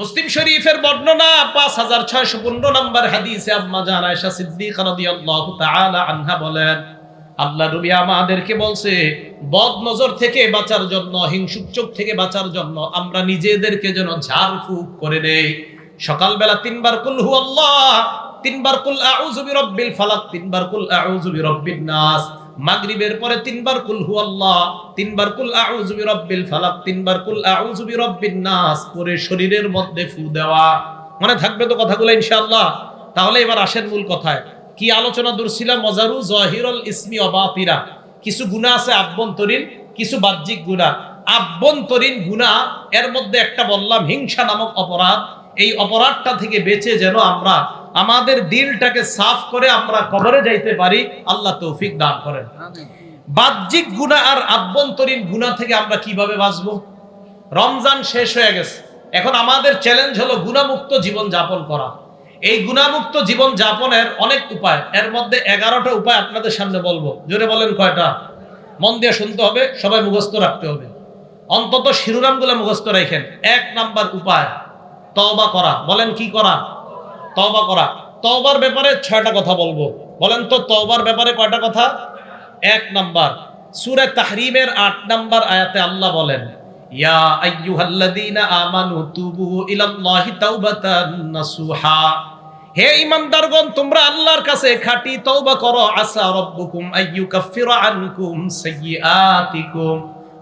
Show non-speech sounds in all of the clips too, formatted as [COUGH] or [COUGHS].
মুসলিম শরীফের বর্ণনা পাঁচ হাজার ছয়শো পনেরো নম্বর হাদিসে আম্মা জান আয়েশা সিদ্দিকা রাদিয়াল্লাহু তাআলা আনহা বলেন, আল্লাহ নবী আমাদেরকে বলছে বদ নজর থেকে বাঁচার জন্য, হিংসুক চোখ থেকে বাঁচার জন্য আমরা নিজেদেরকে যেন ঝাড়ফুঁক করে নেই। সকালবেলা তিনবার কুল হু আল্লাহ তিনবার কুল আউযু বিরাব্বিল ফালাক, তিনবার কুল আউযু বিরাব্বিন নাস। মাগরিবের পরে তিনবার কুল হু আল্লাহ তিনবার কুল আউযু বিরাব্বিল ফালাক, তিনবার কুল আউযু বিরাব্বিন নাস করে শরীরের মধ্যে ফু দেওয়া। মনে থাকবে তো কথাগুলো ইনশাআল্লাহ? তাহলে এবার আসেন মূল কথায়। কি আলোচনা দূরছিলাম মজারু জহিরুল ইসমি অবাতিরা। কিছু গুনাহ আছে আভ্যন্তরীণ, কিছু বাহ্যিক গুনাহ। আভ্যন্তরীণ গুনাহ, এর মধ্যে একটা বললাম হিংসা নামক অপরাধ। এই অপরাধটা থেকে বেঁচে যেন আমরা আমাদের দিলটাকে সাফ করে আমরা কবরে যাইতে পারি আল্লাহ তৌফিক দান করেন। বাহ্যিক গুণা আর আভ্যন্তরীণ গুণা থেকে আমরা কীভাবে বাঁচবো? রমজান শেষ হয়ে গেছে। এখন আমাদের চ্যালেঞ্জ হলো গুণামুক্ত জীবন যাপন করা। এই গুণামুক্ত জীবন যাপনের অনেক উপায় এর মধ্যে এগারোটা উপায় আপনাদের সামনে বলব। জোরে বলেন কয়টা? মন দিয়ে শুনতে হবে সবাই মুখস্থ রাখতে হবে। অন্তত শিরোনামগুলো মুখস্থ রাখেন। এক নাম্বার উপায় তওবা করা। বলেন কি করা? তওবা করা। তওবার ব্যাপারে ছয়টা কথা বলব। বলেন তো, তওবার ব্যাপারে কয়টা কথা? এক নাম্বার, সূরা তাহরিমের আট নাম্বার আয়াতে আল্লাহ বলেন তুবু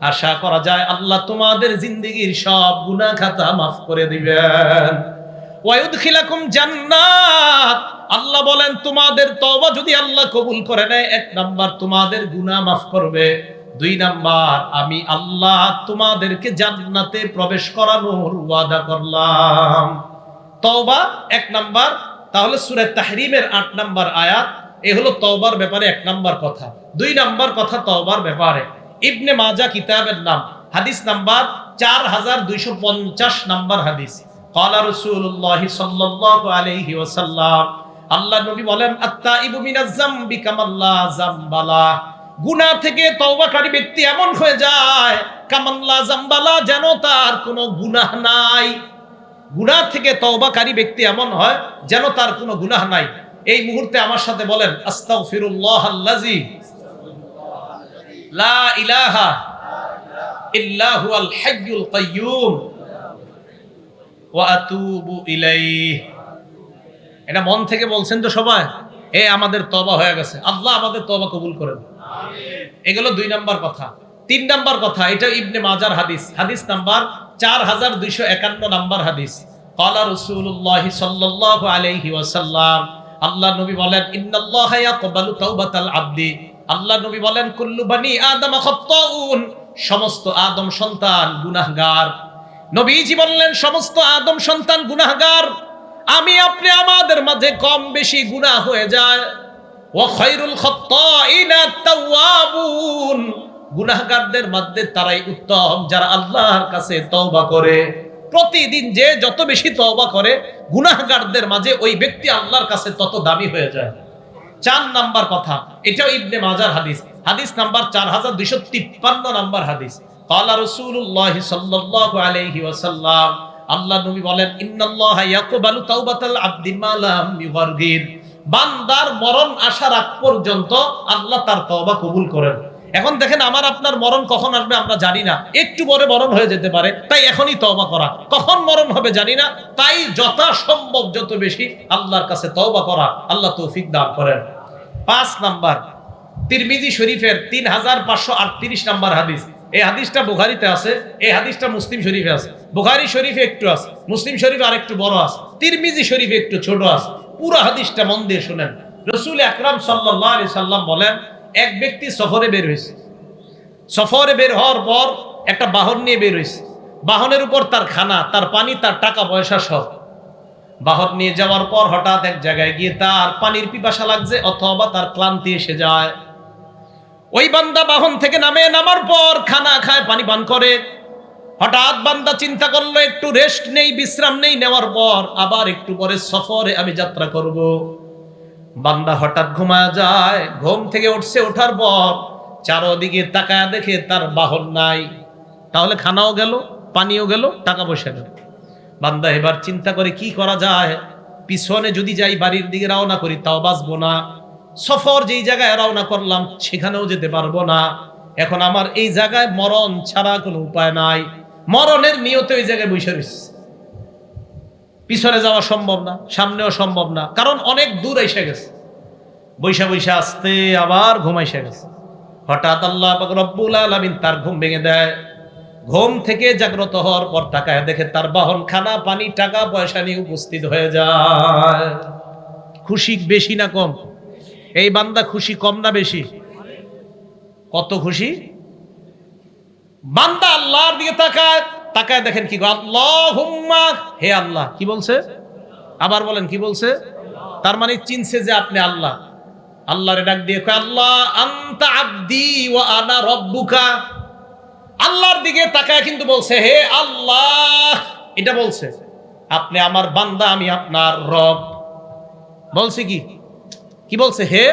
আশা করা যায় আল্লাহ তোমাদের জিন্দেগীর সব গুনাহ খাতা মাফ করে দিবেন। ওয়ায়ুদখিলাকুম জান্নাত। আল্লাহ বলেন, তোমাদের তওবা যদি আল্লাহ কবুল করে নেয়, এক নাম্বার তোমাদের গুনাহ মাফ করবে। দুই নাম্বার, আমি আল্লাহ তোমাদেরকে জান্নাতে প্রবেশ করানোর ওয়াদা করলাম। তওবা এক নাম্বার, তাহলে সূরা তাহরিমের আট নাম্বার আয়াত, এ হলো তওবার ব্যাপারে এক নাম্বার কথা। দুই নাম্বার কথা তওবার ব্যাপারে। ইবনে মাজা কিতাবের নাম, হাদিস নাম্বার চার হাজার দুইশো পঞ্চাশ নাম্বার হাদিস। কলা রসুল্লাহ সাল্লাহ আলহি ওসাল্লাম আল্লাহ নবী বলেন আত্মা ইবু মিনাজ্জাম্বি কামাল্লা জাম্বালা গুনা থেকে তওবাকারী ব্যক্তি এমন হয়ে যায় কামাল্লা জাম্বালা যেন তার কোনো গুনাহ নাই। গুনাহ থেকে তওবাকারী ব্যক্তি এমন হয় যেন তার কোনো গুনাহ নাই। এই মুহূর্তে আমার সাথে বলেন, আস্তাগফিরুল্লাহ আল্লাজি লা ইলাহা ইল্লা হুয়াল হাইয়ুল কাইয়্যুম। এটা মন থেকে বলছেন তো সবাই? এ আমাদের তবা হয়ে গেছে। আল্লাহ আমাদের তবা কবুল করেন। এগুলো দুই নাম্বার কথা। তিন নাম্বার কথা এটা ইবনে মাজার হাদিস। হাদিস নাম্বার চার হাজার দুইশো একান্ন নাম্বার হাদিস। কলা রসুল্লাহ সাল্লাহ আলাইহি ওয়াসাল্লাম আল্লাহ নবী বলেন ইন্নাল্লাহ ইয়াকবালু তাওবাতাল আবদি। আল্লাহ নবী বলেন কুল্লু বানি আদম খাত্তাউন। সমস্ত আদম সন্তান গুনাহগার নবীজি বললেন, সমস্ত আদম সন্তান গুনাহগার। আমি আপনি আমাদের মাঝে কম বেশি গুনাহ হয়ে যায়। গুনাহগারদের মধ্যে তারাই উত্তম, যারা আল্লাহর কাছে তওবা করে। প্রতিদিন যে যত বেশি তওবা করে, গুনাহগারদের মাঝে ওই ব্যক্তি আল্লাহর কাছে তত দামি হয়ে যায়। চার নাম্বার কথা, এটাও ইবনে মাজার হাদিস। হাদিস নাম্বার চার হাজার দুইশো তিপ্পান্ন নাম্বার হাদিস। কালা ওয়াসাল্লাম আল্লাহ নবী বলেন, ইন্নাল্লাহ তাওবাতাল আবদি মা লাম বান্দার মরণ আসার আগ পর্যন্ত আল্লাহ তার তওবা কবুল করেন। এখন দেখেন আমার আপনার মরণ কখন আসবে আমরা জানি না। একটু পরে মরণ হয়ে যেতে পারে, তাই এখনই তওবা করা। কখন মরণ হবে জানি না, তাই যথাসম্ভব যত বেশি আল্লাহর কাছে তওবা করা, আল্লাহ তৌফিক দান করেন। পাঁচ নাম্বার, তিরমিজি শরীফের তিন হাজার পাঁচশো আটত্রিশ নাম্বার হাদিস। এই হাদিসটা বুখারিতে আছে, এই হাদিসটা মুসলিম শরীফে আছে। বুখারি শরীফে একটু আছে, মুসলিম শরীফে আর একটু বড় আছে, তিরমিজি শরীফে একটু ছোট আছে। পুরো হাদিসটা মন দিয়ে শুনেন। রসুল আকরাম সাল্লাহ আলি সাল্লাম বলেন, এক ব্যক্তি সফরে বের হয়েছে। সফরে বের হওয়ার পর একটা বাহন নিয়ে বের হয়েছে। বাহনের উপর তার খানা, তার পানি, তার টাকা পয়সা সব। বাহন নিয়ে যাওয়ার পর হঠাৎ এক জায়গায় গিয়ে তার পানির পিপাসা লাগছে, অথবা তার ক্লান্তি এসে যায়। ওই বান্দা বাহন থেকে নামে, নামার পর খানা খায়, পানি পান করে। হঠাৎ বান্দা চিন্তা করল, একটু রেস্ট নেই, বিশ্রাম নেই, নেওয়ার পর আবার একটু পরে সফরে আমি যাত্রা করব। বান্দা হঠাৎ ঘুমায় যায়, ঘুম থেকে উঠছে, ওঠার পর চারোদিকে তাকায় দেখে তার বাহন নাই। তাহলে খানাও গেল, পানিও গেল, টাকা পয়সা গেল। বান্দা এবার চিন্তা করে, কি করা যায়? পিছনে যদি যাই, বাড়ির দিকে রওনা করি, তাও বাঁচবো না। সফর যেই জায়গায় রওনা করলাম, সেখানেও যেতে পারব না। এখন আমার এই জায়গায় মরণ ছাড়া কোনো উপায় নাই। মরণের নিয়তে ওই জায়গায় বসে রয়েছে। পিছনে যাওয়া সম্ভব না, সামনেও সম্ভব না। কারণ অনেক দূর এসে গেছে। বৈশা বৈশা আসতে আবার ঘুমাইসে গেছে। হঠাৎ আল্লাহ রব্বুল আলামিন তার ঘুম ভেঙে দেয়। ঘুম থেকে জাগ্রত হওয়ার পর টাকায় দেখে তার বাহন খানা, পানি, টাকা, পয়সা নিয়ে উপস্থিত হয়ে যায়। খুশি বেশি না কম। এই বান্দা খুশি কম না বেশি? কত খুশি? বান্দা আল্লাহর দিকে তাকায় তাকায় দেখেন কি আল্লাহ হে আল্লাহ। কি বলছে? আবার বলেন, কি বলছে? তার মানে চিনছে যে আপনি আল্লাহ। আল্লাহরে ডাক দিয়ে আল্লাহ আন্তা আব্দি ও আনা রব্বুকা। আল্লাহর দিকে তাকায় কিন্তু বলছে, হে আল্লাহ। এটা বলছে, আপনি আমার বান্দা, আমি আপনার রব। বলছে কি? কি বলছে? হে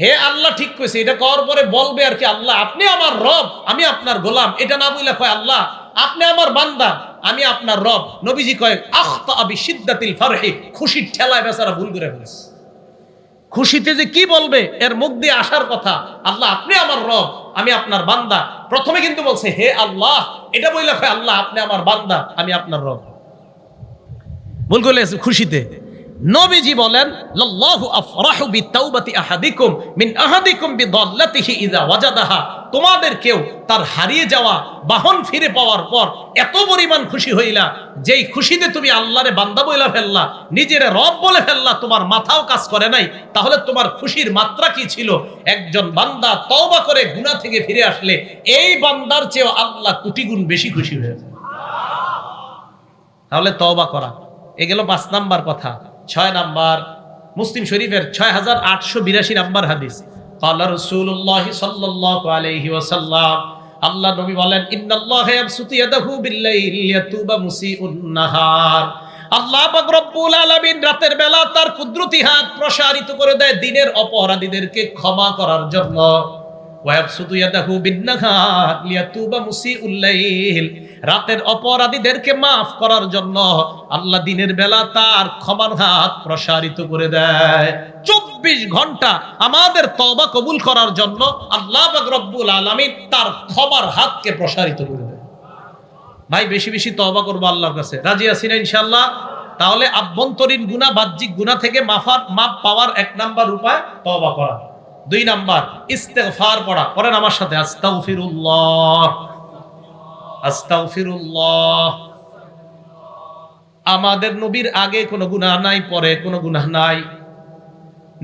হে আল্লাহ ঠিক কইছে, এটা করার পরে বলবে আর কি, আল্লাহ, আপনি আমার রব, আমি আপনার গোলাম। এটা না বলে কয়, আল্লাহ, আপনি আমার বান্দা, আমি আপনার রব। নবীজি কয়, আখতা আবি সিদ্দাতিল ফারহি। খুশির ঠেলায় বেচারা ভুল করে ফেলেছে। খুশিতে যে কি বলবে, এর মুখ দিয়ে আসার কথা, আল্লাহ, আপনি আমার রব, আমি আপনার বান্দা। প্রথমে কিন্তু বলছে, হে আল্লাহ, এটা বললে আল্লাহ, আপনি আমার বান্দা, আমি আপনার রব। ভুল করলে খুশিতে। নবীজি বলেন, লাল্লাহু আফরাহু বিতাওবাতি আহাদিকুম মিন আহাদিকুম বিদাল্লাতিহি ইযা ওয়াজাদাহা। তোমাদের কেউ তার হারিয়ে যাওয়া বাহন ফিরে পাওয়ার পর এত পরিমাণ খুশি হইলা, যেই খুশিতে তুমি আল্লাহরে বান্দা বইলা ফেললা, নিজের রব বলে ফেললা, তোমার মাথাও কাজ করে নাই, তাহলে তোমার খুশির মাত্রা কি ছিল? একজন বান্দা তওবা করে গুনাহ থেকে ফিরে আসলে, এই বান্দার চেয়েও আল্লাহ কোটি গুণ বেশি খুশি হয়েছে। তাহলে তওবা করা, এ গেল পাঁচ নাম্বার কথা। ছয় নাম্বার, মুসলিম শরীফের ছয় হাজার আটশো বিরাশি নাম্বার হাদিস। কালা রসুল্লাহ সাল্লাহ আলহি ওসাল্লাম আল্লাহ নবী বলেন আল্লাহ রব্বুল আলামিন রাতের বেলা তার কুদরতি হাত প্রসারিত করে দেয় দিনের অপরাধীদেরকে ক্ষমা করার জন্য। ওয়াবসুতু ইয়াদাহু বিন্নাহার লিয়াতুবা মুসিউল লাইল রাতের অপরাধীদেরকে মাফ করার জন্য আল্লাহ দিনের বেলা তার ক্ষমার হাত প্রসারিত করে দেয়। চব্বিশ ঘণ্টা আমাদের তবা কবুল করার জন্য আল্লাহ রব্বুল আলামিন তার ক্ষমার হাতকে প্রসারিত করে দেয়। ভাই, বেশি বেশি তবা করব আল্লাহর কাছে। রাজি আছি না ইনশাল্লাহ তাহলে আভ্যন্তরীণ গুণা, বাহ্যিক গুণা থেকে মাফার, মাপ পাওয়ার এক নাম্বার উপায় তবা করা। দুই নাম্বার ইস্তেফার পড়া। করেন আমার সাথে, আস্তাগফিরুল্লাহ। আমাদের নবীর আগে কোনো গুনাহ নাই, পরে কোনো গুনাহ নাই।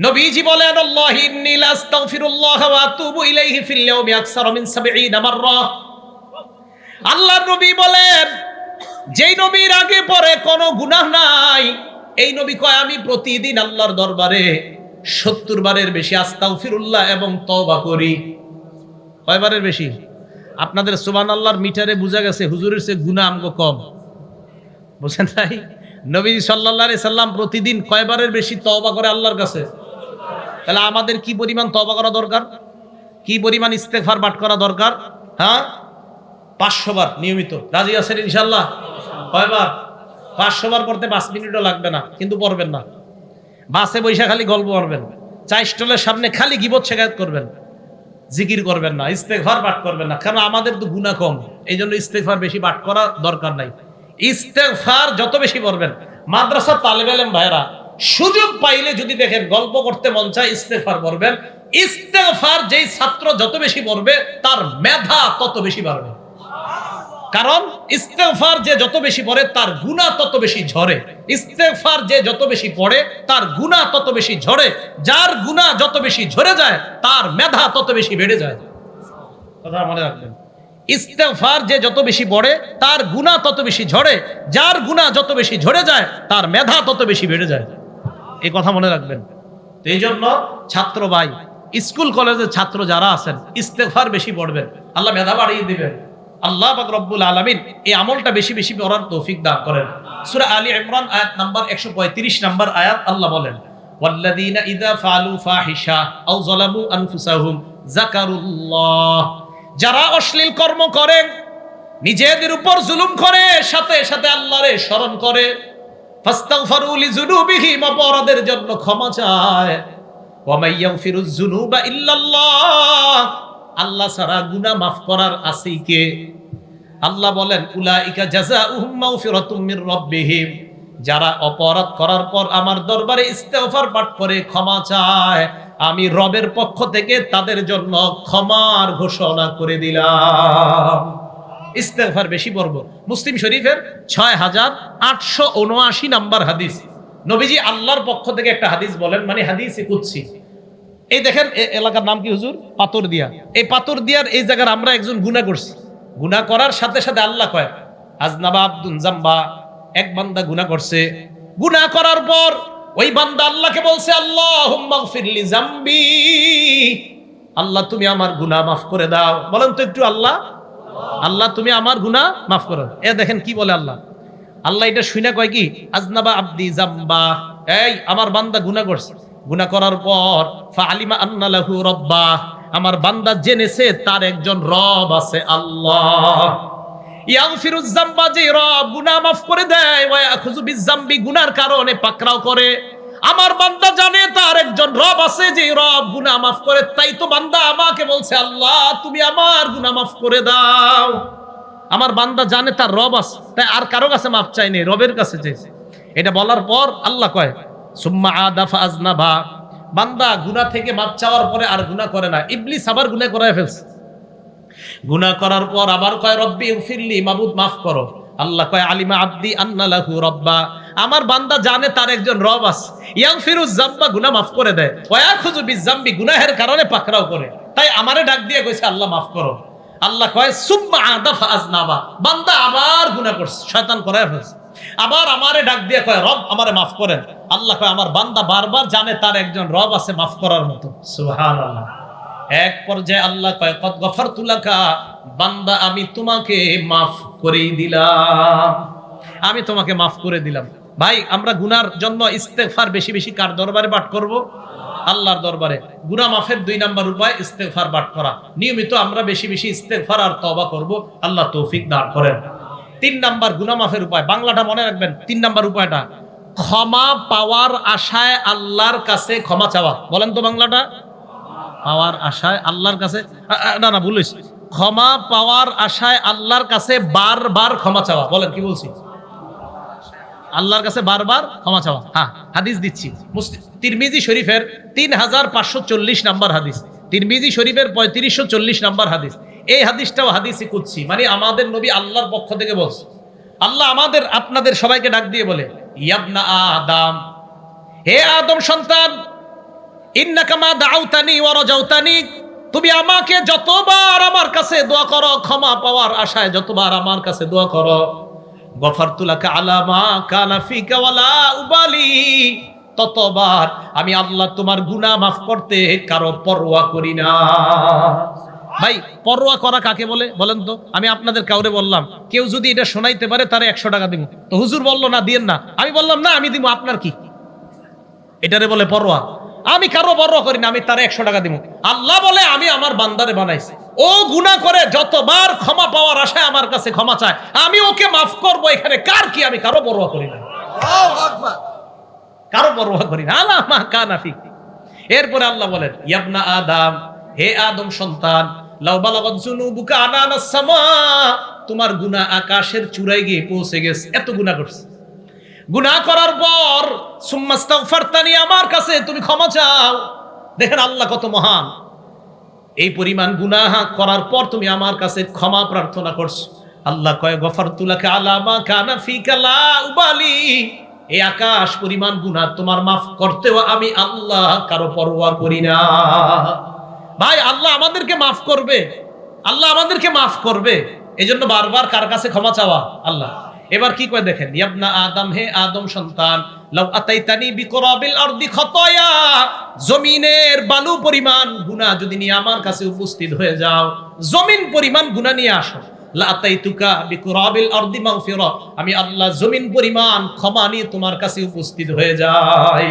নবীজি বলেন, আল্লাহি ইন্নী লা আস্তাগফিরুল্লাহ ওয়া আতুবু ইলাইহি ফিল ইয়াউমি আকসারা মিন 70 মাররা। আল্লাহর নবী বলেন, যেই নবীর আগে, পরে কোনো গুনাহ নাই। এই নবী কয়, আমি প্রতিদিন আল্লাহর দরবারে সত্তর বারের বেশি আস্তাগফিরুল্লাহ এবং তওবা করি। কয়বারের বেশি? আপনাদের সুবান আল্লাহর মিটারে বোঝা গেছে, হুজুরের সে গুনাহ আমগো কম। বুঝছেন তাই নবী আলাইহি সাল্লাম প্রতিদিন কয়বারের বেশি তওবা করে আল্লাহর কাছে? তাহলে আমাদের কি পরিমাণ তওবা করা দরকার? কি পরিমাণ ইস্তেফার বাট করা দরকার? হ্যাঁ? পাঁচশো বার নিয়মিত। রাজি আছেন ইনশাল্লাহ কয়বার? পাঁচশো বার পড়তে পাঁচ মিনিটও লাগবে না, কিন্তু পড়বেন না। বাসে বৈশা খালি গল্প করবেন। চা স্টলের সামনে খালি গিবত শেখায়ত করবেন। জিকির করবেন না ইস্তেফার পাঠ করবেন না কারণ আমাদের তো গুণা কম। এই জন্য ইস্তেফার বেশি পাঠ করা দরকার নাই। ইস্তেফার যত বেশি করবেন মাদ্রাসা তালেব এলেন ভাইরা সুযোগ পাইলে যদি দেখেন গল্প করতে মন চায় ইস্তেফার পড়বেন ইস্তেফার যেই ছাত্র যত বেশি পড়বে, তার মেধা তত বেশি বাড়বে। কারণ ইস্তেগফার যে যত বেশি পড়ে, তার গুণা তত বেশি ঝরে। ইস্তেগফার যে যত বেশি পড়ে, তার গুণা তত বেশি ঝরে। যার গুণা যত বেশি ঝরে যায়, তার মেধা তত বেশি বেড়ে যায়। কথা মনে রাখবেন। ইস্তেগফার যে যত বেশি পড়ে, তার গুণা তত বেশি ঝরে। যার গুণা যত বেশি ঝরে যায়, তার মেধা তত বেশি বেড়ে যায়। এই কথা মনে রাখবেন। তো এই জন্য ছাত্র ভাই, স্কুল কলেজের ছাত্র যারা আছেন, ইস্তেগফার বেশি পড়বেন। আল্লাহ মেধা বাড়িয়ে দিবেন। আল্লাহ পাক রব্বুল আলামিন এই আমলটা বেশি বেশি পড়ার তৌফিক দান করেন সূরা আলী ইমরান আয়াত নাম্বার 135 নাম্বার আয়াত আল্লাহ বলেন والذين إذا فعلوا فاحشة أو ظلموا أنفسهم ذكروا الله যারা অশ্লীল কর্ম করেন নিজেদের উপর জুলুম করে সাথে সাথে আল্লাহরে স্মরণ করে ফাস্তাগফারু লিযুনুবিহিম অপরাধের জন্য ক্ষমা চায় ওয়া মাইয়াগফিরুয যুনুবা ইল্লাল্লাহ আল্লাহ ছাড়া গুনাহ মাফ করার আছে কে? আল্লাহ বলেন যারা অপরাধ করার পর আমার দরবারে ইস্তেফার পাঠ করে, ক্ষমা চায়, আমি রবের পক্ষ থেকে তাদের জন্য ক্ষমার ঘোষণা করে দিলাম। ইস্তেফার বেশি পর্ব মুসলিম শরীফের ছয় হাজার আটশো উনআশি নাম্বার হাদিস। নবীজি আল্লাহর পক্ষ থেকে একটা হাদিস বলেন মানে হাদিস কুচ্ছি এই দেখেন এলাকার নাম কি হুজুর? পাথর দিয়া। এই পাথর দিয়ার এই জায়গার আমরা একজন গুনাহ করছি। গুনাহ করার সাথে সাথে আল্লাহ কয়, আজনাবা আব্দুন জাম্বা, এক বান্দা গুনাহ করছে। গুনাহ করার পর ওই বান্দা আল্লাহকে বলছে আল্লাহ ফিরলি জাম্বি। আল্লাহ, তুমি আমার গুনাহ মাফ করে দাও। বলেন তো একটু আল্লাহ। আল্লাহ, তুমি আমার গুনাহ মাফ করো। এ দেখেন কি বলে আল্লাহ। আল্লাহ এটা শুনে কয় কি, আজনাবা আব্দি জাম্বা। এই, আমার বান্দা গুনাহ করছে। গুনাহ করার পর ফালিমা আন্না লাহু রব্বা, আমার বান্দা জেনেছে তার একজন রব আছে আল্লাহ। যে রব করে দেয়, ওয়া গুনার করে। আমার বান্দা জানে তার একজন রব আছে, যে রব গুনাহ মাফ করে, তাই তো বান্দা আমাকে বলছে, আল্লাহ, তুমি আমার করে দাও। আমার বান্দা জানে তার রব তাই আর কারও কাছে মাফ চাইনি রবের কাছে এটা বলার পর আল্লাহ কয় সুম্মা আদাফা আজনাবা বান্দা গুনাহ থেকে মাপ চাওয়ার পরে আর গুনাহ করে না। ইবলিস আবার গুনাহ করায় ফেলছে। গুনাহ করার পর আবার কয়, রব্বি ফিরলি মাবুদ, মাফ করো। আল্লাহ কয়, আলিমা আব্দি আন্না লাহু রব্বা। আমার বান্দা জানে তার একজন রব আছে। ইয়াং ফিরুজ জাম্বা গুনাহ মাফ করে দেয়। ওয়া খুজু বিজাম্বি গুনাহের কারণে পাকড়াও করে। তাই আমারে ডাক দিয়ে কইছে, আল্লাহ, মাফ করো। আল্লাহ কয়, সুম্মা আদাফা আজনাবা বান্দা আবার গুনাহ করছে, শয়তান করায় ফেলছে। আবার আমারে ডাক দিয়ে কয় রব আমারে মাফ করেন। আল্লাহ কয় আমার বান্দা বারবার জানে তার একজন রব আছে মাফ করার মতো। সুবহানাল্লাহ। এক পর্যায়ে আল্লাহ কয় কত গফর তুলাকা বান্দা আমি তোমাকে মাফ করে দিলাম। আমি তোমাকে মাফ করে দিলাম। ভাই আমরা গুনার জন্য ইস্তেফার বেশি বেশি কার দরবারে পাঠ করব? আল্লাহর দরবারে। গুনা মাফের দুই নাম্বার উপায় ইস্তেফার পাঠ করা। নিয়মিত আমরা বেশি বেশি ইস্তেফার আর তবা করব। আল্লাহ তৌফিক দান করেন। তিন নাম্বার গুনা মাফের উপায়। বাংলাটা মনে রাখবেন, তিন নাম্বার উপায়টা। ক্ষমা পাওয়ার আশায় আল্লাহর কাছে ক্ষমা চাওয়া। বলেন তো বাংলাটা। পাওয়ার আশায় আল্লাহর কাছে না না ভুলিস ক্ষমা পাওয়ার আশায় আল্লাহর কাছে বারবার ক্ষমা চাওয়া। বলেন, কি বলছি? আল্লাহর কাছে বারবার ক্ষমা চাওয়া। হ্যাঁ হাদিস দিচ্ছি। তিরমিজি শরীফের তিন হাজার পাঁচশো চল্লিশ নাম্বার হাদিস। তিরমিজি শরীফের পঁয়ত্রিশশো চল্লিশ নাম্বার হাদিস। এই হাদিসটাও হাদিসই কুচ্ছি মানে আমাদের নবী আল্লাহর পক্ষ থেকে বলছে। আল্লাহ আমাদের, আপনাদের সবাইকে ডাক দিয়ে বলে, ইয়াবনা আদাম। হে আদম সন্তান ইন্নাকামা দাউতানি ওয়া রাজাউতানি, তুমি আমাকে যতবার আমার কাছে দোয়া করো, ক্ষমা পাওয়ার আশায় যতবার আমার কাছে দোয়া করো গফারতুলাকা আলামা কানা ফিকা ওয়ালা উবালি। ততবার আমি আল্লাহ তোমার গুনাহ মাফ করতে কারও পরোয়া করি না। ভাই পরোয়া করা কাকে বলে? বলেন তো আমি আপনাদের কাউরে বললাম কেউ যদি এটা শোনাইতে পারে তারে একশো টাকা দিব। তো হুজুর বলল না দিয়েন না। আমি বললাম না আমি দিব আপনার কি? এটারে বলে পরোয়া। আমি কারও পরোয়া করি না আমি তারে একশো টাকা দিব। আল্লাহ বলে আমি আমার বান্দারে বানাইছি। ও গুনাহ করে যতবার ক্ষমা পাওয়ার আশায় আমার কাছে ক্ষমা চায় আমি ওকে মাফ করব। এখানে কার কি আমি কারও পরোয়া করি না? কারও পরোয়া করি না। আল্লাহ মা কানাফি এরপরে আল্লাহ বলেন ইয়াবনা আদম হে আদম সন্তান তোমার গুনাহ আকাশের চূড়ায় গিয়ে পৌঁছে গেছে। এত গুনাহ করছে। গুনাহ করার পর সুম্মাস্তাগফারতানি আমার কাছে, তুমি ক্ষমা চাও। দেখেন আল্লাহ কত মহান। এই পরিমাণ গুনাহ করার পর তুমি আমার কাছে ক্ষমা প্রার্থনা করছ। আল্লাহ কয় গফারতুলাকে আলামা কানা ফিকা লা উবালি। এই আকাশ পরিমাণ গুনাহ তোমার মাফ করতেও আমি আল্লাহ কারও পরোয়া করি না। ভাই, আল্লাহ আমাদেরকে মাফ করবে। আল্লাহ আমাদেরকে মাফ করবে। এজন্য বারবার কার কাছে ক্ষমা চাওয়া? আল্লাহ। এবার কি করে দেখেন? ইয়াবনা আদম, হে আদম সন্তান, লাউ আতাইতানি বিকরাবিল আরদি খতায়া। জমিনের বালু পরিমাণ গুনাহ যদি নিয়ে আমার কাছে উপস্থিত হয়ে যাও, জমিন পরিমাণ গুনাহ নিয়ে আসো। লা আতাইতুকা বিকরাবিল আরদি মাগফিরা। আমি আল্লাহ জমিন পরিমাণ ক্ষমা নিয়ে তোমার কাছে উপস্থিত হয়ে যাই।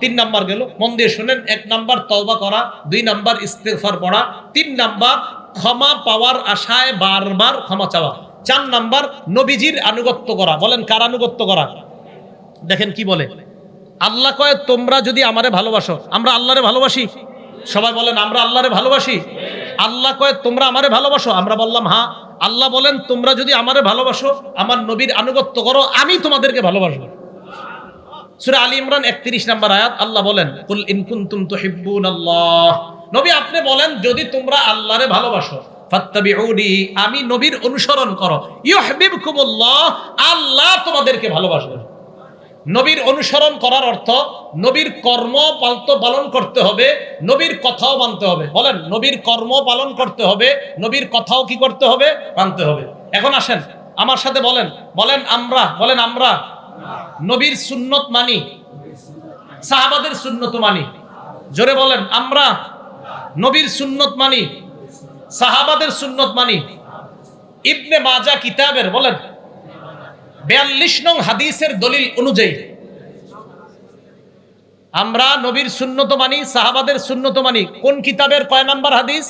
তিন নাম্বার গেল। মন দিয়ে শুনেন, এক নাম্বার তওবা করা, দুই নাম্বার ইস্তেফার পড়া, তিন নাম্বার ক্ষমা পাওয়ার আশায় বারবার ক্ষমা চাওয়া, চার নাম্বার নবীজির আনুগত্য করা। বলেন, কার আনুগত্য করা? দেখেন কি বলে, আল্লাহ কয়, তোমরা যদি আমারে ভালোবাসো, আমরা আল্লাহরে ভালোবাসি? সবাই বলেন, আমরা আল্লাহরে ভালোবাসি? আল্লাহ কয়, তোমরা আমারে ভালোবাসো? আমরা বললাম হ্যাঁ। আল্লাহ বলেন, তোমরা যদি আমারে ভালোবাসো, আমার নবীর আনুগত্য করো, আমি তোমাদেরকে ভালোবাসবো। সূরা আলী ইমরান 31 নাম্বার আয়াত, আল্লাহ বলেন, কুল ইন কুনতুম তুহিব্বুনাল্লাহ। নবী, আপনি বলেন, যদি তোমরা আল্লাহরে ভালোবাসো আমি নবীর অনুসরণ করো। ইউহিব্বুকুমুল্লাহ, আল্লাহ তোমাদেরকে ভালোবাসবেন নবীর অনুসরণ করার অর্থ, নবীর কর্ম পালতো পালন করতে হবে, নবীর কথাও মানতে হবে। বলেন, নবীর কর্ম পালন করতে হবে, নবীর কথাও কি করতে হবে, মানতে হবে। এখন আসেন, আমার সাথে বলেন বলেন আমরা বলেন আমরা। নবীর সুন্নত মানি, সাহাবাদের সুন্নত মানি। জোরে বলেন, আমরা নবীর সুন্নত মানি, সাহাবাদের সুন্নত মানি। ইবনে মাজা কিতাবের, বলেন, বিয়াল্লিশ নং হাদিসের দলিল অনুযায়ী, আমরা নবীর সুন্নত মানি, সাহাবাদের সুন্নত মানি। কোন কিতাবের কয় নাম্বার হাদিস?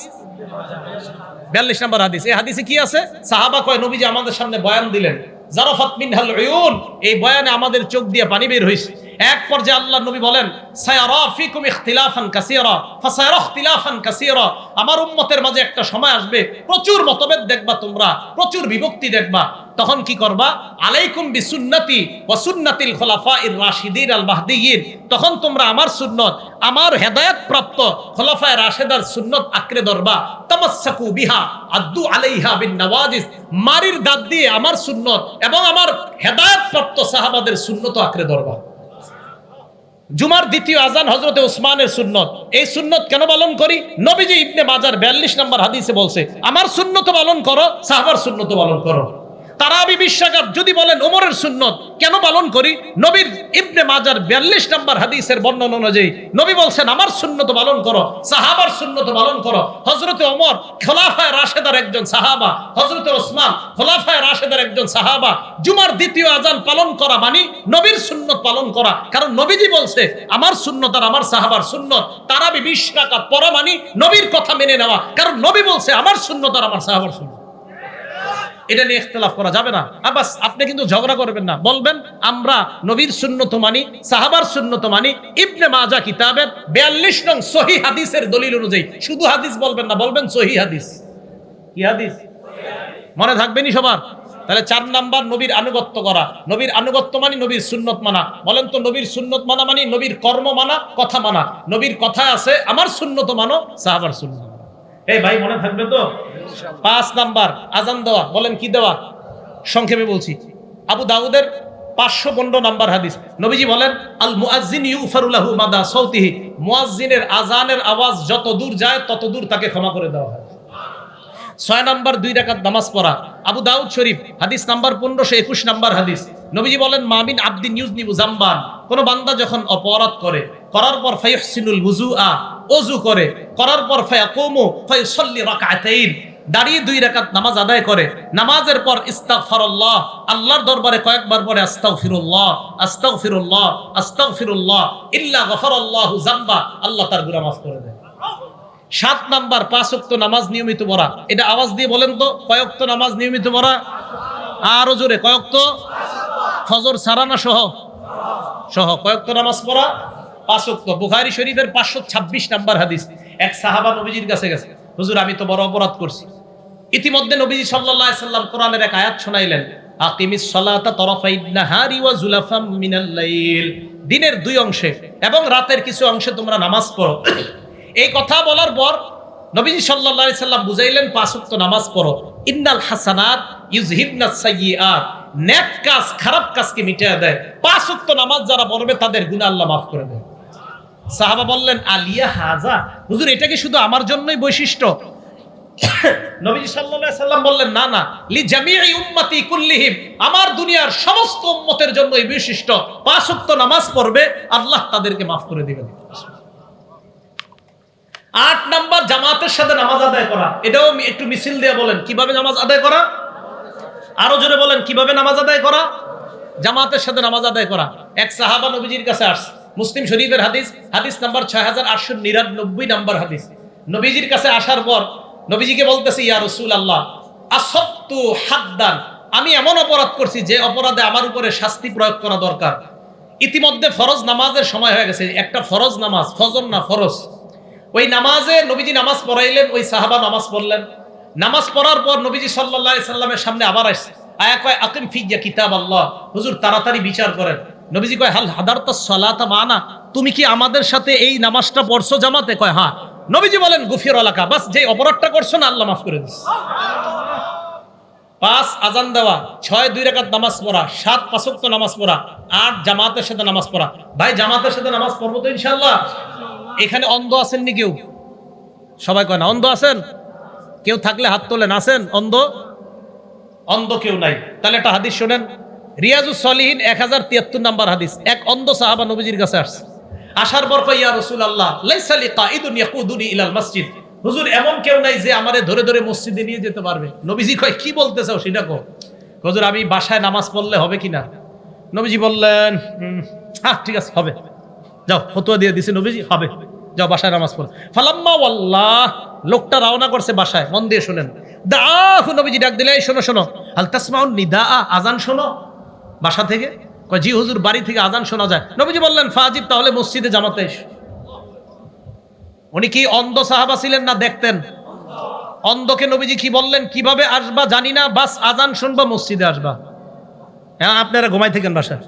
বিয়াল্লিশ নাম্বার হাদিস। এই হাদিসে কি আছে? সাহাবা কয়, নবীজি আমাদের সামনে বয়ান দিলেন। জারাফাত মিনহাল উয়ুন এই বয়ানে আমাদের চোখ দিয়ে পানি বের হইছে। এক পর্যায়ে আল্লাহ নবী বলেন, সায়ারা ফিকুম ইখতিলাফান কাসীরা, ফাসায়ারা ইখতিলাফান কাসীরা। আমার উম্মতের মাঝে একটা সময় আসবে, প্রচুর মতভেদ দেখবা তোমরা, প্রচুর বিভক্তি দেখবা। তখন কি করবা? আলাইকুম বিসুন্নতি ওয়া সুন্নাতিল খুলাফাইর রাশিদিন আল মাহদিয়িন। তখন তোমরা আমার সুন্নত, আমার হেদায়েত প্রাপ্ত খোলাফায়ে রাশেদার সুন্নত আঁকড়ে ধরবা। তামাসসাকু বিহা আদ্দু আলাইহা বিন নওয়াজিস। মারির দাঁত দিয়ে আমার সুন্নত এবং আমার হেদায়েত প্রাপ্ত সাহাবাদের সুন্নত আঁকড়ে ধরবা। জুমার দ্বিতীয় আজান হজরতে উসমানের সুন্নত। এই সুন্নত কেন পালন করি? নবীজি ইবনে মাজার বিয়াল্লিশ নম্বর হাদিসে বলছে, আমার সুন্নত পালন করো, সাহাবার সুন্নত পালন করো। তারাবি বিশ্বাকার যদি বলেন ওমরের সুন্নত, কেন পালন করি? নবীর ইবনে মাজার বিয়াল্লিশ নম্বর হাদিসের বর্ণনা অনুযায়ী নবী বলছেন, আমার সুন্নত পালন করো, সাহাবার সুন্নত পালন করো। হজরতে ওমর খোলাফায় রাশেদার একজন সাহাবা হজরতে ওসমান খোলাফায় রাশেদার একজন সাহাবা, জুমার দ্বিতীয় আজান পালন করা মানে নবীর সুন্নত পালন করা। কারণ নবীজি বলছে, আমার সুন্নত আর আমার সাহাবার সুন্নত, তারাবি বিশ রাকাত পড়া মানি নবীর কথা মেনে নেওয়া। কারণ নবী বলছে, আমার সুন্নত আর আমার সাহাবার সুন্নত। এটা নিয়ে ইখতলাফ করা যাবে না। আবাস আপনি কিন্তু ঝগড়া করবেন না। বলবেন, আমরা নবীর সুন্নত মানি, সাহাবার সুন্নত মানি, ইবনে মাজা কিতাবের বিয়াল্লিশ নং সহি হাদিসের দলিল অনুযায়ী। শুধু হাদিস বলবেন না, বলবেন সহি হাদিস। কি হাদিস? মনে থাকবেনি সবার? তাহলে চার নাম্বার, নবীর আনুগত্য করা। নবীর আনুগত্য মানি, নবীর সুন্নত মানা। বলেন তো, নবীর সুন্নত মানা মানি, নবীর কর্ম মানা, কথা মানা। নবীর কথায় আছে, আমার সুন্নত মানো, সাহাবার সুন্নত। ভাই, মনে থাকবে তো? পাঁচ নাম্বার, আজান দেওয়া। বলেন, কি দেওয়া? সংক্ষেপে বলছি। আবু দাউদের পাঁচশো পনেরো নাম্বার হাদিস। নবীজি বলেন, আল মুআজ্জিন ইউফারুলাহু মাদা সৌতিহি মুআজ্জিনের আজানের আওয়াজ যত দূর যায়, তত দূর তাকে ক্ষমা করে দেওয়া হয়। ছয় নাম্বার, দুই রাকাত নামাজ পড়া। আবু দাউদ শরীফ, হাদিস নাম্বার পনেরোশো একুশ নাম্বার হাদিস। নবীজি বলেন মামিন আব্দিন ইউজ নিবু জাম্বান। কোন বান্দা যখন অপরাধ করে, করার পর ফাইহসিনুল বুজু আ অজু করে, করার পর ফায়াকুমু, ফায়ুসাল্লি রাকাতাইন। দাঁড়িয়ে দুই রাকাত নামাজ আদায় করে। নামাজের পর ইস্তাগফারুল্লাহ, আল্লাহর দরবারে কয়েকবার পরে আস্তাগফিরুল্লাহ আস্তাগফিরুল্লাহ আস্তাগফিরুল্লাহ। ইল্লা গফারাল্লাহু যামবা, আল্লাহ তার গুনাহ মাফ করে দেয়। সাত নাম্বার, পাঁচ ওয়াক্ত নামাজ নিয়মিত পড়া। এটা আওয়াজ দিয়ে বলেন তো কয়ক্ত নামাজ নিয়মিত পড়া? আরও জোরে কয়ক্ত ফজর সারানা সহ। সহ কয়ক্ত নামাজ পড়া? পাঁচ ওয়াক্ত। বুখারী শরীফের পাঁচশো ছাব্বিশ নাম্বার হাদিস। এক সাহাবা নবীজির কাছে গেছে। হুজুর, আমি তো বড় অপরাধ করছি। ইতিমধ্যে নবীজি আলাইহি সাল্লাম কোরআনের এক আয়াত শোনাইলেন। দিনের দুই অংশে এবং রাতের কিছু অংশে তোমরা নামাজ পড়ো। এই কথা বলার পর নবীজি আলাইহি সাল্লাম বুঝাইলেন, পাঁচ নামাজ পড়ো। ইন্নাল হাসানাত কাজ, খারাপ কাজকে মিটিয়ে দেয়। পাঁচ নামাজ যারা পড়বে, তাদের গুনাহ আল্লাহ মাফ করে দেয়। সাহাবা বললেন, আলিয়া হাজা। হুজুর, এটা কি শুধু আমার জন্যই বৈশিষ্ট্য? [COUGHS] নবীজি সাল্লাম বললেন, না না। লি কুল্লিহিম। আমার দুনিয়ার সমস্ত উম্মতের জন্য এই পাঁচ নামাজ পড়বে, আল্লাহ তাদেরকে করে দিবেন। আট নাম্বার, জামাতের সাথে নামাজ আদায় করা। এটাও একটু মিছিল দিয়ে বলেন, কীভাবে নামাজ আদায় করা? আরও জোরে বলেন, কীভাবে নামাজ আদায় করা? জামাতের সাথে নামাজ আদায় করা। এক সাহাবা নবীজির কাছে আসছে। মুসলিম শরীফের হাদিস হাদিস নাম্বার ছয় হাজার আটশো নিরানব্বই নাম্বার হাদিস। নবীজির কাছে আসার পর নবীজিকে বলতেছে, ইয়া রসুল আল্লাহ আসত্তু হাদ্দান, আমি এমন অপরাধ করছি যে অপরাধে আমার উপরে শাস্তি প্রয়োগ করা দরকার। ইতিমধ্যে ফরজ নামাজের সময় হয়ে গেছে, একটা ফরজ নামাজ, ফজর না ফরজ? ওই নামাজে নবীজি নামাজ পড়াইলেন, ওই সাহাবা নামাজ পড়লেন। নামাজ পড়ার পর নবীজি সাল্লাহ সাল্লামের সামনে আবার আসছে। আয়া কয়, আকিম ফিয়া কিতাব আল্লাহ হুজুর তাড়াতাড়ি বিচার করেন। নবীজি কয়, হাল হাদার সালাতা মানা? তুমি কি আমাদের সাথে এই নামাজটা পড়ছো জামাতে? কয় হ্যাঁ। নবীজি বলেন গুফির এলাকা বাস যে অপরাধটা করছ না, আল্লাহ মাফ করে দিস। পাঁচ, আজান দেওয়া। ছয়, দুই রেখাত নামাজ পড়া। সাত পাঁচক্ত নামাজ পড়া। আট, জামাতের সাথে নামাজ পড়া। ভাই, জামাতের সাথে নামাজ পড়ব তো ইনশাল্লাহ এখানে অন্ধ আছেন নি কেউ? সবাই কয়, না, অন্ধ আছেন? কেউ থাকলে হাত তোলেন। আছেন? অন্ধ? অন্ধ কেউ নাই। তাহলে একটা হাদিস শোনেন। রিয়াজুস সলিহিন এক হাজার তিয়াত্তর নাম্বার হাদিস। এক অন্ধ সাহাবা নবীজির কাছে আসছে। আসার পর ইয়া রসুল আল্লাহ ইলাল মসজিদ। হুজুর এমন কেউ নাই যে আমারে ধরে ধরে মসজিদে নিয়ে যেতে পারবে। নবীজি কয় কি বলতে চাও সেটা কো হুজুর আমি বাসায় নামাজ পড়লে হবে কিনা নবীজি বললেন "হুম, হ্যাঁ ঠিক আছে হবে। যাও ফতুয়া দিয়ে দিছে নবীজি হবে। যাও বাসায় নামাজ পড়ো। ফালাম্মা ওয়াল্লাহ লোকটা রওনা করছে বাসায় মন দিয়ে শোনেন। দাহু নবীজি ডাক দিলে শোনো শোনো। আল তাসমাউন নিদা আজান শোনো। বাসা থেকে? জি, হুজুর, বাড়ি থেকে আজান শোনা যায়। নবীজি বললেন, ফাজিব, তাহলে মসজিদে জামাতে এসো। উনি কি অন্ধ সাহাবা ছিলেন না দেখতেন? অন্ধকে নবীজি কি বললেন, কীভাবে আসবা জানি না, বাস আজান শুনবা, মসজিদে আসবা। হ্যাঁ আপনারা ঘুমাই থাকেন বাসায়।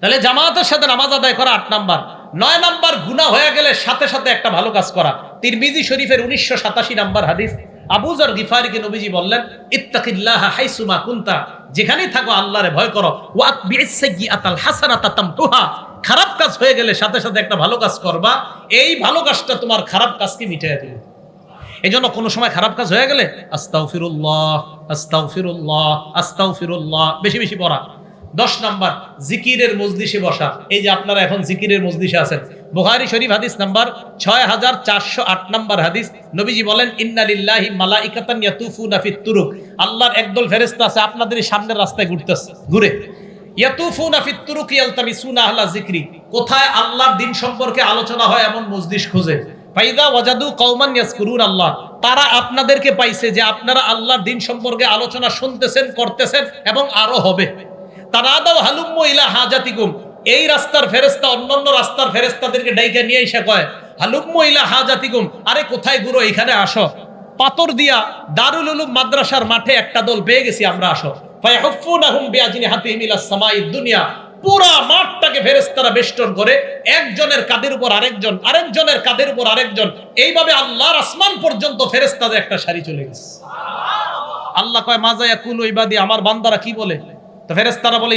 তাহলে জামাতের সাথে নামাজ আদায় করা আট নাম্বার। নয় নাম্বার, গুনাহ হয়ে গেলে সাথে সাথে একটা ভালো কাজ করা। তিরমিজি শরীফের উনিশশো সাতাশি নাম্বার হাদিস। আবুজার গিফারিকে নবীজি বললেন, ইত্তাকিল্লাহ হাইসুমা কুন্তা। যেখানেই থাকো, আল্লাহরে ভয় করো। ওয়াত খারাপ কাজ হয়ে গেলে সাথে সাথে একটা ভালো কাজ করবা। এই ভালো কাজটা তোমার খারাপ কাজকে মিটিয়ে দিবে। এই জন্য কোনো সময় খারাপ কাজ হয়ে গেলে আস্তাউফিরুল্লাহ আস্তাউফিরুল্লাহ আস্তাউফিরুল্লাহ বেশি বেশি পড়া। দশ নাম্বার, জিকিরের মজলিসে বসা। এই যে আপনারা এখন জিকিরের মজলিসে আছেন। বুহারি শরীফ হাদিস নাম্বার ছয় হাজার চারশো আট নাম্বার হাদিস। নবীজি বলেন ইন্নালিল্লাহি মালাইকাতান ইয়াতুফুনা ফিত তুরুক। আল্লাহর একদল ফেরেশতা আছে, আপনাদের সামনের রাস্তায় ঘুরতেছে, ঘুরে। হয় আপনাদেরকে পাইছে যে আপনারা আল্লাহর দিন সম্পর্কে আলোচনা শুনতেছেন, করতেছেন এবং আরও হবে। এই রাস্তার ফেরেস্তা অন্যান্য রাস্তার ফেরেস্তাদেরকে নিয়ে এসে কয়, হালুম্মু ইলা আরে কোথায় গুরু এখানে আসো। দিয়া দারুল উলুম মাদ্রাসার মাঠে একটা দল পেয়ে গেছি, আমরা আসো। দুনিয়া। পুরা মাঠটাকে ফেরেস্তারা করে, একজনের উপর আরেকজন, আরেকজনের উপর আরেকজন। এইভাবে পর্যন্ত একটা চলে গেছে। আল্লাহ কয় মাজায়া কুল ইবাদি, আমার বান্দারা কি বলে? ফেরেস্তারা বলে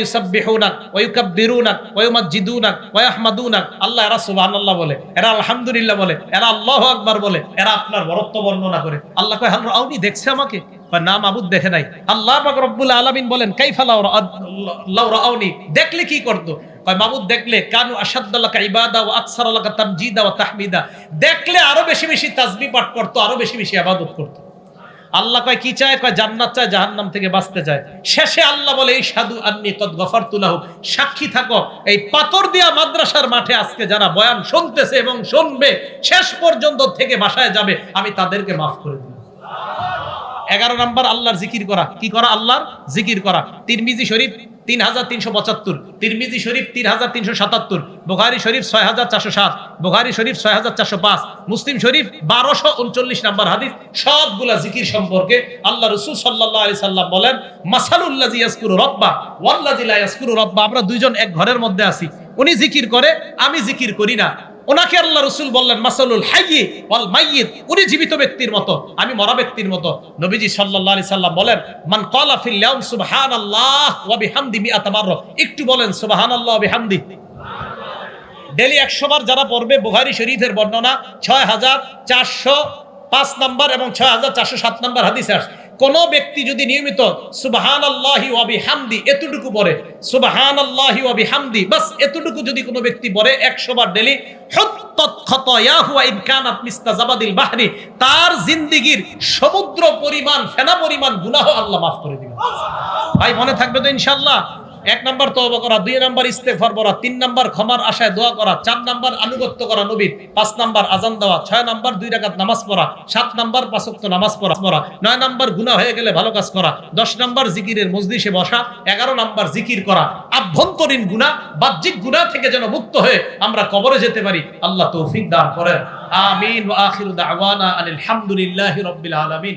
আল্লাহ, এরা সুবহানাল্লাহ বলে, এরা আলহামদুলিল্লাহ বলে, এরা আল্লাহু আকবার বলে, এরা আপনার বরত্ব বর্ণনা করে। আল্লাহ কয় দেখছে আমাকে? মাবুদ দেখে নাই। আল্লাহ পাক রব্বুল আলামিন বলেন, কাইফা লাউ রাউনি, দেখলে কি করতো? কয়, মাবুদ দেখলে, কানু আসাদ্দাল্লাকা ইবাদা ওয়া আকসারাল্লাকা তামজিদা ওয়া তাহমিদা। দেখলে আরও বেশি বেশি তাসবিহ পাঠ করতো, আরও বেশি বেশি ইবাদত করতো। আল্লাহ কয়, কি চায়? কয়, জান্নাত চায়, জাহান্নাম থেকে বাঁচতে চায়। শেষে আল্লাহ বলে এই সাধু আন্নি কদ গফারতুলাহু সাক্ষী থাকো, এই পাথর দিয়া মাদ্রাসার মাঠে আজকে যারা বয়ান শুনতেছে এবং শুনবে, শেষ পর্যন্ত থেকে বাসায় যাবে, আমি তাদেরকে মাফ করে দিই এগারো নম্বর, আল্লাহর জিকির করা। কি করা? আল্লাহর জিকির করা। তিরমিজি শরীফ তিন হাজার তিনশো পঁচাত্তর, তিরমিজি শরীফ তিন হাজার তিনশো সাতাত্তর, বোখারি শরীফ ছয় হাজার চারশো সাত, বোখারি শরীফ ছয় হাজার চারশো পাঁচ, মুসলিম শরীফ বারোশো উনচল্লিশ নাম্বার হাদিস, সবগুলা জিকির সম্পর্কে আল্লাহ রসুল সাল্লাহ আলি সাল্লাম বলেন মাসালুল্লাহ ইয়াসকুরু রব্বা ওয়াল্লাজি লা ইয়াসকুরু রব্বা, আমরা দুইজন এক ঘরের মধ্যে আছি, উনি জিকির করে, আমি জিকির করি না। ওনাকে আল্লাহ রসুল বললেন, মাসালুল হাইয়ি ওয়াল মাইয়িত। উনি জীবিত ব্যক্তির মতো, আমি মরা ব্যক্তির মতো। নবীজি সাল্লাল্লাহু আলাইহি সাল্লাম বলেন, মান ক্বালা ফিল ইয়াউম সুবহানাল্লাহ ওয়া বিহামদি মিআতা মাররা। একটু বলেন, সুবহানাল্লাহ ওয়া বিহামদি। ডেলি 100 বার যারা পড়বে, বুখারী শরীফের বর্ণনা 6405 পাঁচ নাম্বার এবং 6407 নাম্বার হাদিসে আসে। কোন ব্যক্তি যদি নিয়মিত সুবহান আল্লাহি ওয়া বিহামদি এতটুকু পড়ে, সুবহানাল্লাহি ওয়া বিহামদি, বাস এতটুকু যদি কোনো ব্যক্তি পড়ে 100 বার ডেলি বাহরি, তার জিন্দেগীর সমুদ্র পরিমাণ, ফেনা পরিমাণ গুনাহ আল্লাহ মাফ করে দিবেন। ভাই, মনে থাকবে তো ইনশাআল্লাহ? এক নাম্বার তওবা করা, দুই নাম্বার ইস্তেগফার পড়া, তিন নাম্বার ক্ষমার আশায় দোয়া করা, চার নাম্বার আনুগত্য করা নবীর পাঁচ নাম্বার আজান দেওয়া, ছয় নাম্বার দুই রাকাত নামাজ পড়া, সাত নাম্বার পাঁচ ওয়াক্ত নামাজ পড়া পড়া, নয় নাম্বার গুনাহ হয়ে গেলে ভালো কাজ করা, দশ নাম্বার জিকিরের মজলিসে বসা, এগারো নাম্বার জিকির করা, আভ্যন্তরীণ গুনাহ, বাহ্যিক গুনাহ থেকে যেন মুক্ত হয়ে আমরা কবরে যেতে পারি, আল্লাহ তৌফিক দান করেন। আমিন ওয়া দাওয়ানা আনিল হামদুলিল্লাহি রাব্বিল আলামিন।